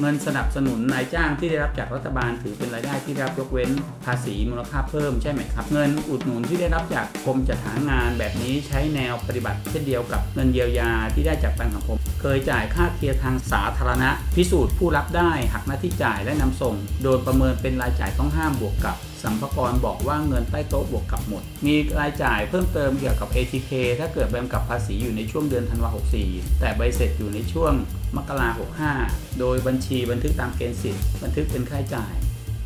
เงินสนับสนุนนายจ้างที่ได้รับจากรัฐบาลถือเป็นรายได้ที่ได้รับยกเว้นภาษีมูลค่าเพิ่มใช่ไหมครับ เงินอุดหนุนที่ได้รับจากกรมจัดหางานแบบนี้ใช้แนวปฏิบัติเช่นเดียวกับเงินเยียวยาที่ได้จากประกันสังคม เคยจ่ายค่าเคลียร์ทางสาธารณะ พิสูจน์ผู้รับได้หักหน้าที่จ่ายและนำส่ง โดยประเมินเป็นรายจ่ายต้องห้ามบวกกับ สัมภากรบอกว่าเงินใต้โต๊ะบวกกับหมด มีรายจ่ายเพิ่มเติมเกี่ยวกับ ATK ถ้าเกิดแบมกับภาษีอยู่ในช่วงเดือนธันวา64 แต่ใบเสร็จอยู่ในช่วงมกรา65 โดยบัญชีบันทึกตามเกณฑ์สิทธิ์บันทึกเป็นค่าใช้จ่าย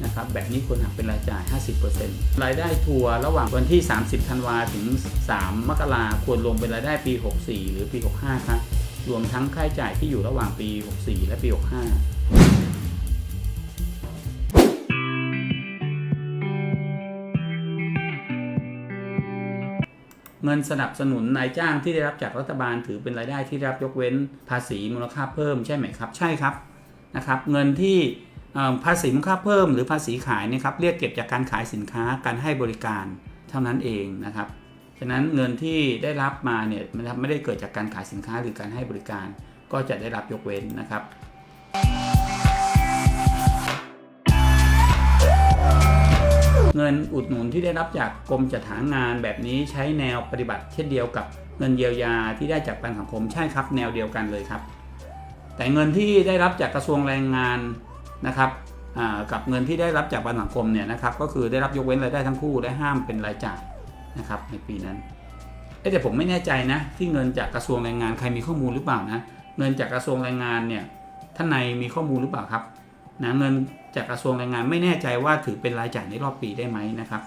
นะครับแบบนี้ควรหักเป็นรายจ่าย 50%รายได้ทัวร์ระหว่างวันที่ 30 ธันวาถึง 3 มกราควรลงเป็นรายได้ปี 64 หรือปี 65 ครับ รวมทั้งค่าใช้จ่ายที่อยู่ระหว่างปี 64 และปี 65 เงินสนับสนุนนายจ้างที่ได้รับจากรัฐบาลถือเป็นรายได้ที่ได้รับยกเว้นภาษีมูลค่าเพิ่มใช่ไหมครับ ใช่ครับนะครับ เงินที่เอ่อภาษีมูลค่าเพิ่มหรือภาษีขายเนะครับเรียกเก็บจากการขายสินค้าการให้บริการเท่านั้นเองนะครับฉะนั้นเงินที่ได้รับมาเนี่ยมันไม่ได้เกิดจากการขายสินค้าหรือการให้บริการ ก็จะได้รับยกเว้นนะครับ เงินอุดหนุนที่ได้รับจากกรมจัดหางานแบบนี้ใช้แนวปฏิบัติเช่นเดียวกับเงินเยียวยาที่ได้จากประกันสังคมใช่ครับ แนวเดียวกันเลยครับ แต่เงินที่ได้รับจากกระทรวงแรงงานนะครับกับเงินที่ได้รับจากประกันสังคมเนี่ยนะครับก็คือได้รับยกเว้นรายได้ทั้งคู่และห้ามเป็นรายจ่ายนะครับในปีนั้นแต่ผมไม่แน่ใจนะที่เงินจากกระทรวงแรงงานใครมีข้อมูลหรือเปล่านะเงินจากกระทรวงแรงงานเนี่ยท่านในมีข้อมูลหรือเปล่าครับ นะเงินจากกระทรวงแรงงานไม่แน่ใจว่าถือเป็นรายจ่ายในรอบปีได้ไหมนะครับ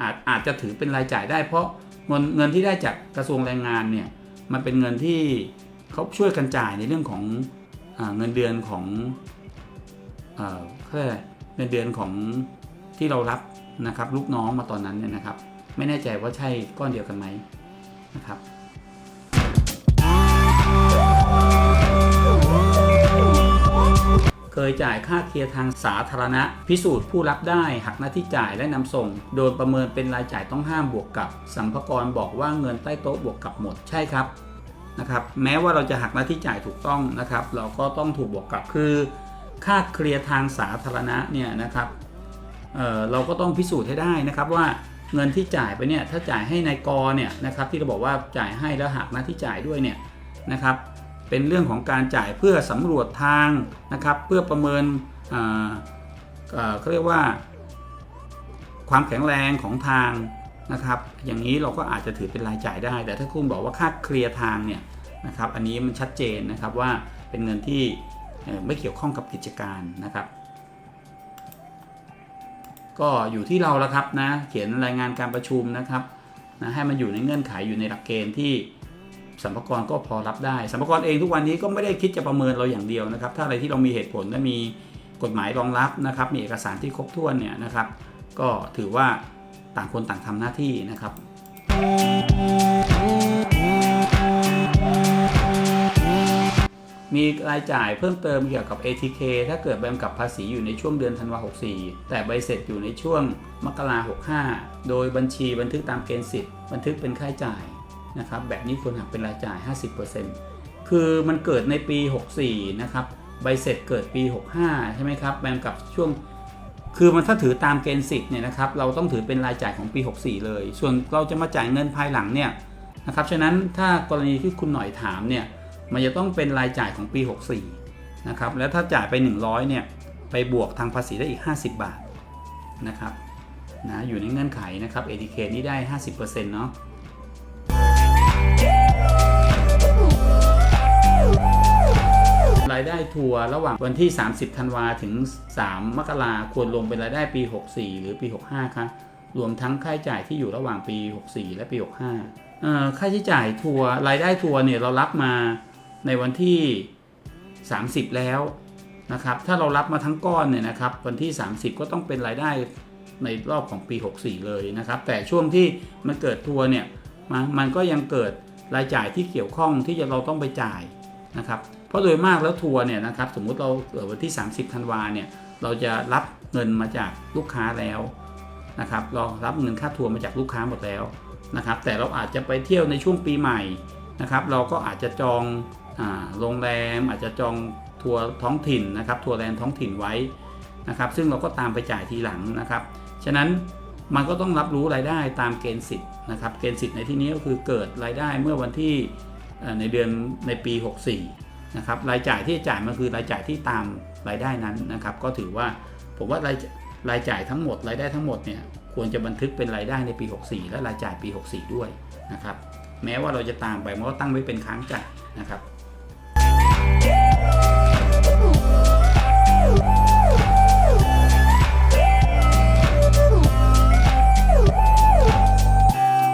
อาจอาจจะถือเป็นรายจ่ายได้ เพราะเงินเงินที่ได้จากกระทรวงแรงงานเนี่ยมันเป็นเงินที่เขาช่วยกันจ่ายในเรื่องของอเงินเดือนของเอ่อเขาเรียกอะไรเงินเดือนของที่เรารับนะครับ ลูกน้องมาตอนนั้นเนี่ยนะครับ ไม่แน่ใจว่าใช่ก้อนเดียวกันไหมนะครับ เคยจ่ายค่าเคลียร์ทางสาธารณะ พิสูจน์ผู้รับได้หักหน้าที่จ่ายและนำส่ง โดยประเมินเป็นรายจ่ายต้องห้ามบวกกับสัมภากรบอกว่าเงินใต้โต๊ะบวกกับหมดใช่ครับนะครับแม้ว่าเราจะหักหน้าที่จ่ายถูกต้องนะครับ เราก็ต้องถูกบวกกับคือ ค่าเคลียร์ทางสาธารณะเนี่ยนะครับเออเราก็ต้องพิสูจน์ให้ได้นะครับว่าเงินที่จ่ายไปเนี่ยถ้าจ่ายให้นายกเนี่ยนะครับที่เราบอกว่าจ่ายให้แล้วหักหน้าที่จ่ายด้วยเนี่ยนะครับ เป็นเรื่องของการจ่ายเพื่อสำรวจทางนะครับเพื่อประเมินเขาเรียกว่า ความแข็งแรงของทางนะครับ อย่างนี้เราก็อาจจะถือเป็นรายจ่ายได้ แต่ถ้าคุณบอกว่าค่าเคลียร์ทางเนี่ยนะครับ อันนี้มันชัดเจนนะครับว่าเป็นเงินที่ไม่เกี่ยวข้องกับกิจการนะครับ ก็อยู่ที่เราแล้วครับนะเขียนรายงานการประชุมนะครับนะให้มันอยู่ในเงื่อนไขอยู่ในหลักเกณฑ์ที่ สัมภาระก็พอรับได้สัมภาระเองทุกวันนี้ก็ไม่ได้คิดจะประเมินเราอย่างเดียวนะครับ ถ้าอะไรที่เรามีเหตุผลและมีกฎหมายรองรับนะครับ มีเอกสารที่ครบถ้วนเนี่ยนะครับ ก็ถือว่าต่างคนต่างทำหน้าที่นะครับมีรายจ่ายเพิ่มเติมเกี่ยวกับ ATK ถ้าเกิดแบมกับภาษีอยู่ในช่วงเดือนธันวา64 แต่ใบเสร็จอยู่ในช่วงมกรา65 โดยบัญชีบันทึกตามเกณฑ์สิทธิ์บันทึกเป็นค่าใช้จ่าย นะครับแบบนี้ควรหักเป็นรายจ่าย 50%คือมันเกิดในปี 64 นะครับใบเสร็จเกิดปี 65 ใช่ไหมครับแบ่งกับช่วงคือมันถ้าถือตามเกณฑ์สิทธิ์เนี่ยนะครับเราต้องถือเป็นรายจ่ายของปี 64 เลย ส่วนเราจะมาจ่ายเงินภายหลังเนี่ยนะครับฉะนั้นถ้ากรณีที่คุณหน่อยถามเนี่ยมันจะต้องเป็นรายจ่ายของปี 64 นะครับแล้วถ้าจ่ายไป 100 เนี่ยไปบวกทางภาษีได้อีก 50 บาทนะครับนะอยู่ในเงื่อนไขนะครับ ATK นี่ได้ 50%เนาะ ทัวร์ระหว่างวันที่ 30 ธันวาถึง 3 มกราควรลงเป็นรายได้ปี 64 หรือปี 65ครับรวมทั้งค่าใช้จ่ายที่อยู่ระหว่างปี 64 และปี 65เอ่อค่าใช้จ่ายทัวร์รายได้ทัวร์เนี่ยเรารับมาในวันที่ 30 แล้วนะครับถ้าเรารับมาทั้งก้อนเนี่ยนะครับวันที่ 30 ก็ต้องเป็นรายได้ในรอบของปี 64 เลยนะครับ แต่ช่วงที่มันเกิดทัวร์เนี่ยมันมันก็ยังเกิดรายจ่ายที่เกี่ยวข้องที่จะเราต้องไปจ่าย นะครับเพราะโดยมากแล้วทัวร์เนี่ยนะครับสมมุติเราเกิดวันที่ 30ธันวาเนี่ยเราจะรับเงินมาจากลูกค้าแล้วนะครับเรารับเงินค่าทัวร์มาจากลูกค้าหมดแล้วนะครับแต่เราอาจจะไปเที่ยวในช่วงปีใหม่นะครับเราก็อาจจะจองอโรงแรมอาจจะจองทัวร์ท้องถิ่นนะครับทัวร์แลนด์ท้องถิ่นไว้นะครับซึ่งเราก็ตามไปจ่ายทีหลังนะครับฉะนั้นมันก็ต้องรับรู้รายได้ตามเกณฑ์สิทธิ์นะครับเกณฑ์สิทธิ์ในที่นี้ก็คือเกิดรายได้เมื่อวันที่ ในเดือนในปี 64นะครับรายจ่ายที่จ่ายมันคือรายจ่ายที่ตามรายได้นั้นนะครับก็ถือว่าผมว่ารายรายจ่ายทั้งหมดรายได้ทั้งหมดเนี่ยควรจะบันทึกเป็นรายได้ในปี 64 และรายจ่ายปี 64 ด้วยนะครับแม้ว่าเราจะตามไปมันก็ตั้งไว้เป็นค้างจ่ายนะครับ